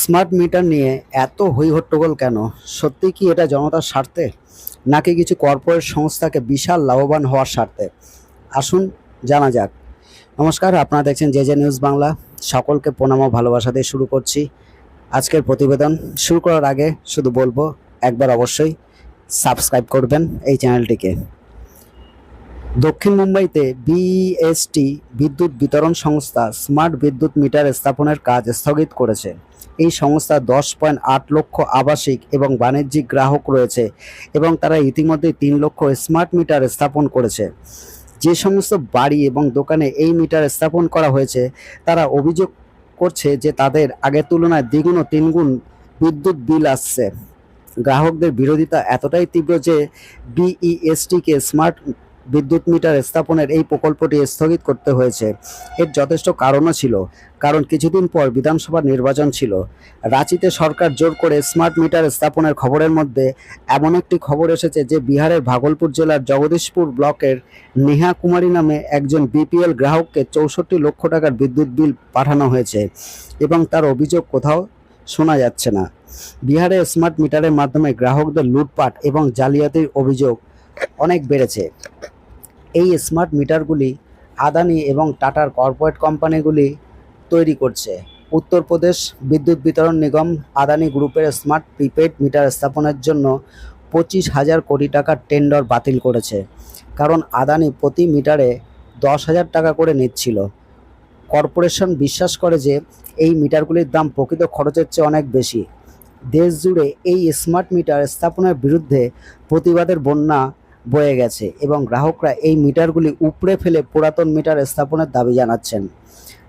Smart meter নিয়ে এত হইহট্টগোল কেন? সত্যি কি এটা জনতার স্বার্থে? নাকি কিছু কর্পোরেট সংস্থাকে বিশাল লাভবান হওয়ার স্বার্থে? আসুন, জানা যাক। নমস্কার, আপনারা দেখছেন জে জে নিউজ বাংলা। সকলকে প্রণাম ও ভালোবাসা দিয়ে শুরু করছি আজকের প্রতিবেদন। শুরু করার আগে শুধু বলব, একবার অবশ্যই সাবস্ক্রাইব করবেন এই চ্যানেলটিকে দক্ষিণ মুম্বাইতে বিএসটি বিদ্যুৎ বিতরণ সংস্থা স্মার্ট বিদ্যুৎ মিটার স্থাপনের কাজ স্থগিত করেছে। এই সংস্থা দশ পয়েন্ট আট লক্ষ আবাসিক এবং বাণিজ্যিক গ্রাহক রয়েছে এবং তারা ইতিমধ্যে তিন লক্ষ স্মার্ট মিটার স্থাপন করেছে। যে সমস্ত বাড়ি এবং দোকানে এই মিটার স্থাপন করা হয়েছে, তারা অভিযোগ করছে যে তাদের আগের তুলনায় দ্বিগুণ ও তিনগুণ বিদ্যুৎ বিল আসছে। গ্রাহকদের বিরোধিতা এতটাই তীব্র যে বিইএসটিকে স্মার্ট বিদ্যুৎ মিটার স্থাপনের এই প্রকল্পটি স্থগিত করতে হয়েছে। এর যথেষ্ট কারণও ছিল, কারণ কিছুদিন পর বিধানসভা নির্বাচন ছিল। রাঁচিতে সরকার জোর করে স্মার্ট মিটার স্থাপনের খবরের মধ্যে এমন একটি খবর এসেছে যে বিহারের ভাগলপুর জেলার জগদীশপুর ব্লকের নেহা কুমারী নামে একজন বিপিএল গ্রাহককে চৌষট্টি লক্ষ টাকার বিদ্যুৎ বিল পাঠানো হয়েছে এবং তার অভিযোগ কোথাও শোনা যাচ্ছে না। বিহারে স্মার্ট মিটারের মাধ্যমে গ্রাহকদের লুটপাট এবং জালিয়াতির অভিযোগ অনেক বেড়েছে। এই স্মার্ট মিটারগুলি আদানি এবং টাটার কর্পোরেট কোম্পানিগুলি তৈরি করছে। উত্তরপ্রদেশ বিদ্যুৎ বিতরণ নিগম আদানি গ্রুপের স্মার্ট প্রিপেড মিটার স্থাপনের জন্য পঁচিশ হাজার কোটি টাকার টেন্ডার বাতিল করেছে। কারণ আদানি প্রতি মিটারে দশ হাজার টাকা করে নিচ্ছিল। কর্পোরেশন বিশ্বাস করে যে এই মিটারগুলির দাম প্রকৃত খরচের চেয়ে অনেক বেশি। দেশ জুড়ে এই স্মার্ট মিটার স্থাপনের বিরুদ্ধে প্রতিবাদের বন্যা বয়ে গেছে এবং গ্রাহকরা এই মিটারগুলি উপড়ে ফেলে পুরাতন মিটার স্থাপনের দাবি জানাচ্ছেন।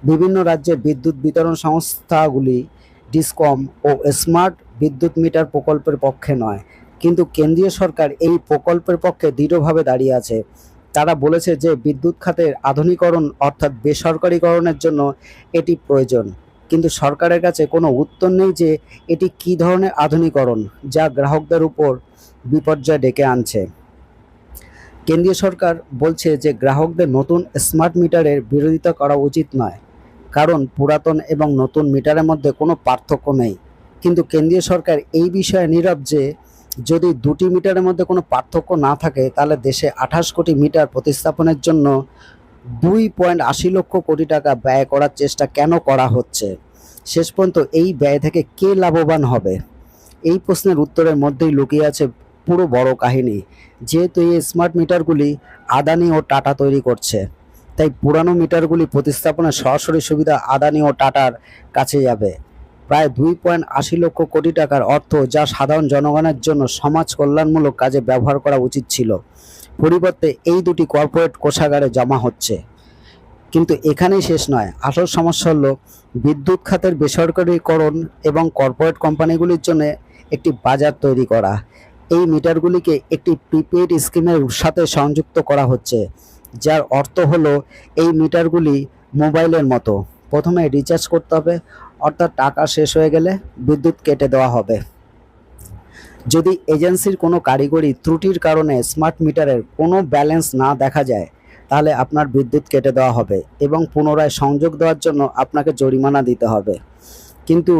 বিভিন্ন রাজ্যের বিদ্যুৎ বিতরণ সংস্থাগুলি ডিসকম ও স্মার্ট বিদ্যুৎ মিটার প্রকল্পের পক্ষে নয়, কিন্তু কেন্দ্রীয় সরকার এই প্রকল্পের পক্ষে দৃঢ়ভাবে দাঁড়িয়ে আছে। তারা বলেছে যে বিদ্যুৎ খাতের আধুনিকরণ অর্থাৎ বেসরকারীকরণের জন্য এটি প্রয়োজন, কিন্তু সরকারের কাছে কোনো উত্তর নেই যে এটি কী ধরনের আধুনিকরণ যা গ্রাহকদের উপর বিপর্যয় ডেকে আনছে। কেন্দ্রীয় সরকার বলছে যে গ্রাহকদের নতুন স্মার্ট মিটারের বিরোধিতা করা উচিত নয়, কারণ পুরাতন এবং নতুন মিটারের মধ্যে কোনো পার্থক্য নেই। কিন্তু কেন্দ্রীয় সরকার এই বিষয়ে নীরব যে যদি দুটি মিটারের মধ্যে কোনো পার্থক্য না থাকে, তাহলে দেশে আঠাশ কোটি মিটার প্রতিস্থাপনের জন্য দুই পয়েন্ট আশি লক্ষ কোটি টাকা ব্যয় করার চেষ্টা কেন করা হচ্ছে? শেষ পর্যন্ত এই ব্যয় থেকে কে লাভবান হবে? এই প্রশ্নের উত্তরের মধ্যেই লুকিয়ে আছে পুরো বড় কাহিনী। যেহেতু এই স্মার্ট মিটারগুলি আদানি ও টাটা তৈরি করছে, তাই পুরানো মিটারগুলি প্রতিস্থাপনের সরাসরি সুবিধা আদানি ও টাটার কাছে যাবে। প্রায় দুই পয়েন্ট আশি লক্ষ কোটি টাকার অর্থ যা সাধারণ জনগণের জন্য সমাজ কল্যাণমূলক কাজে ব্যবহার করা উচিত ছিল। পরিবর্তে এই দুটি কর্পোরেট কোষাগারে জমা হচ্ছে। কিন্তু এখানেই শেষ নয়। আসল সমস্যা হলো বিদ্যুৎ খাতের বেসরকারীকরণ এবং কর্পোরেট কোম্পানিগুলির জন্য একটি বাজার তৈরি করা। এই মিটারগুলিকে একটি প্রিপেড স্কিমের সাথে সংযুক্ত করা হচ্ছে, যার অর্থ হলো এই মিটারগুলি মোবাইলের মতো। প্রথমে রিচার্জ করতে হবে, অর্থাৎ টাকা শেষ হয়ে গেলে বিদ্যুৎ কেটে দেওয়া হবে। যদি এজেন্সির কোনো কারিগরি ত্রুটির কারণে স্মার্ট মিটারের কোনো ব্যালেন্স না দেখা যায়, তাহলে আপনার বিদ্যুৎ কেটে দেওয়া হবে এবং পুনরায় সংযোগ দেওয়ার জন্য আপনাকে জরিমানা দিতে হবে। কিন্তু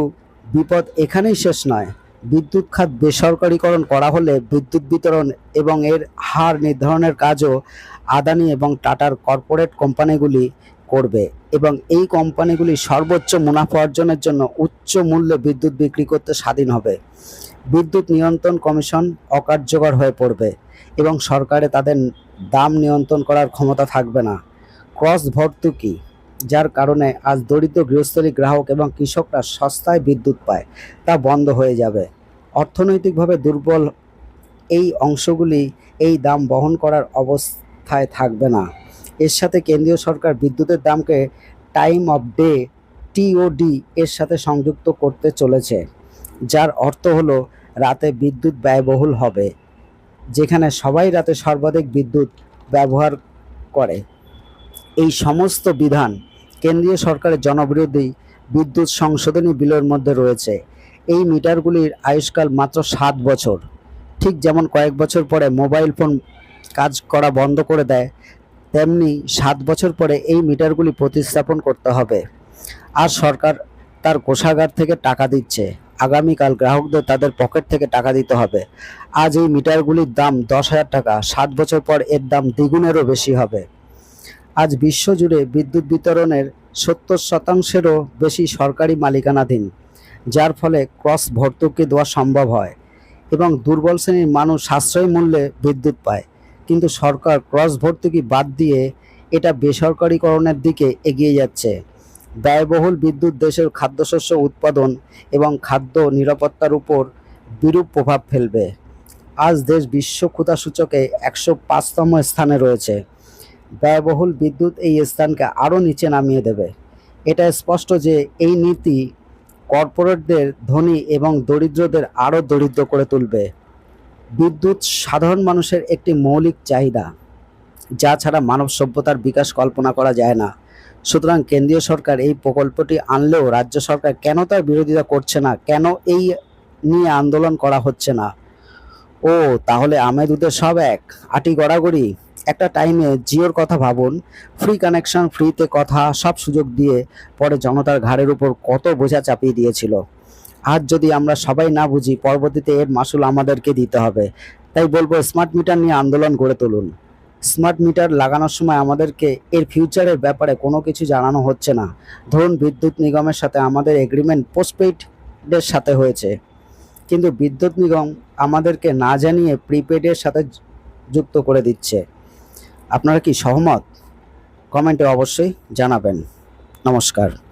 বিপদ এখানেই শেষ নয়। বিদ্যুৎ খাত বেসরকারীকরণ করা হলে বিদ্যুৎ বিতরণ এবং এর হার নির্ধারণের কাজও আদানি এবং টাটার কর্পোরেট কোম্পানিগুলি করবে এবং এই কোম্পানিগুলি সর্বোচ্চ মুনাফা অর্জনের জন্য উচ্চ মূল্যে বিদ্যুৎ বিক্রি করতে স্বাধীন হবে। বিদ্যুৎ নিয়ন্ত্রণ কমিশন অকার্যকর হয়ে পড়বে এবং সরকারে তাদের দাম নিয়ন্ত্রণ করার ক্ষমতা থাকবে না। ক্রস ভর্তুকি যার কারণে আজ দরিদ্র গৃহস্থলী গ্রাহক এবং কৃষকরা সস্তায় বিদ্যুৎ পায়, তা বন্ধ হয়ে যাবে। অর্থনৈতিকভাবে দুর্বল, এই অংশগুলি এই দাম বহন করার অবস্থায় থাকবে না। এর সাথে কেন্দ্রীয় সরকার বিদ্যুতের দামকে টাইম অফ ডে টিওডি এর সাথে সংযুক্ত করতে চলেছে, যার অর্থ হলো রাতে বিদ্যুৎ ব্যয়বহুল হবে, যেখানে সবাই রাতে সর্বাধিক বিদ্যুৎ ব্যবহার করে। এই সমস্ত বিধান কেন্দ্রীয় সরকারের জনবিরোধী বিদ্যুৎ সংশোধনী বিলের মধ্যে রয়েছে। এই মিটারগুলির আয়ুষ্কাল মাত্র সাত বছর। ঠিক যেমন কয়েক বছর পরে মোবাইল ফোন কাজ করা বন্ধ করে দেয়, তেমনি সাত বছর পরে এই মিটারগুলি প্রতিস্থাপন করতে হবে। আর সরকার তার কোষাগার থেকে টাকা দিচ্ছে। আগামীকাল গ্রাহকদের তাদের পকেট থেকে টাকা দিতে হবে। আজ এই মিটারগুলির দাম দশ হাজার টাকা, সাত বছর পর এর দাম দ্বিগুণেরও বেশি হবে। আজ বিশ্বজুড়ে বিদ্যুৎ বিতরণের সত্তর শতাংশেরও বেশি সরকারি মালিকানাধীন। যার ফলে ক্রস ভর্তুকি দেওয়া সম্ভব হয় এবং দুর্বল শ্রেণির মানুষ সাশ্রয়ী মূল্যে বিদ্যুৎ পায়। কিন্তু সরকার ক্রস ভর্তুকি বাদ দিয়ে এটা বেসরকারীকরণের দিকে এগিয়ে যাচ্ছে। ব্যয়বহুল বিদ্যুৎ দেশের খাদ্যশস্য উৎপাদন এবং খাদ্য নিরাপত্তার উপর বিরূপ প্রভাব ফেলবে। আজ দেশ বিশ্ব ক্ষুধা সূচকে একশো পাঁচতম স্থানে রয়েছে। ব্যয়বহুল বিদ্যুৎ এই স্থানকে আরও নিচে নামিয়ে দেবে। এটা স্পষ্ট যে এই নীতি কর্পোরেটদের ধনী এবং দরিদ্রদের আরও দরিদ্র করে তুলবে। বিদ্যুৎ সাধারণ মানুষের একটি মৌলিক চাহিদা, যা ছাড়া মানব সভ্যতার বিকাশ কল্পনা করা যায় না। সুতরাং কেন্দ্রীয় সরকার এই প্রকল্পটি আনলেও রাজ্য সরকার কেন তার বিরোধিতা করছে না? কেন এই নিয়ে আন্দোলন করা হচ্ছে না? ও, তাহলে আমে দুধে সব এক। আটি গড়াগড়ি। একটা টাইমে জিওর কথা ভাবুন। ফ্রি কানেকশন ফ্রিতে কথা, সব সুযোগ দিয়ে পরে জনতার ঘাড়ের উপর কত বোঝা চাপিয়ে দিয়েছিল। আজ যদি আমরা সবাই না বুঝি, পরবর্তীতে এর মাসুল আমাদেরকে দিতে হবে। তাই বলব স্মার্ট মিটার নিয়ে আন্দোলন গড়ে তুলুন। স্মার্ট মিটার লাগানোর সময় আমাদেরকে এর ফিউচারের ব্যাপারে কোনো কিছু জানানো হচ্ছে না। ধরুন, বিদ্যুৎ নিগমের সাথে আমাদের এগ্রিমেন্ট পোস্টপেইডের সাথে হয়েছে। কিন্তু বিদ্যুৎ নিগম আমাদেরকে না জানিয়ে প্রিপেডের সাথে যুক্ত করে দিচ্ছে। আপনারা কি সহমত? কমেন্টে অবশ্যই জানাবেন। নমস্কার।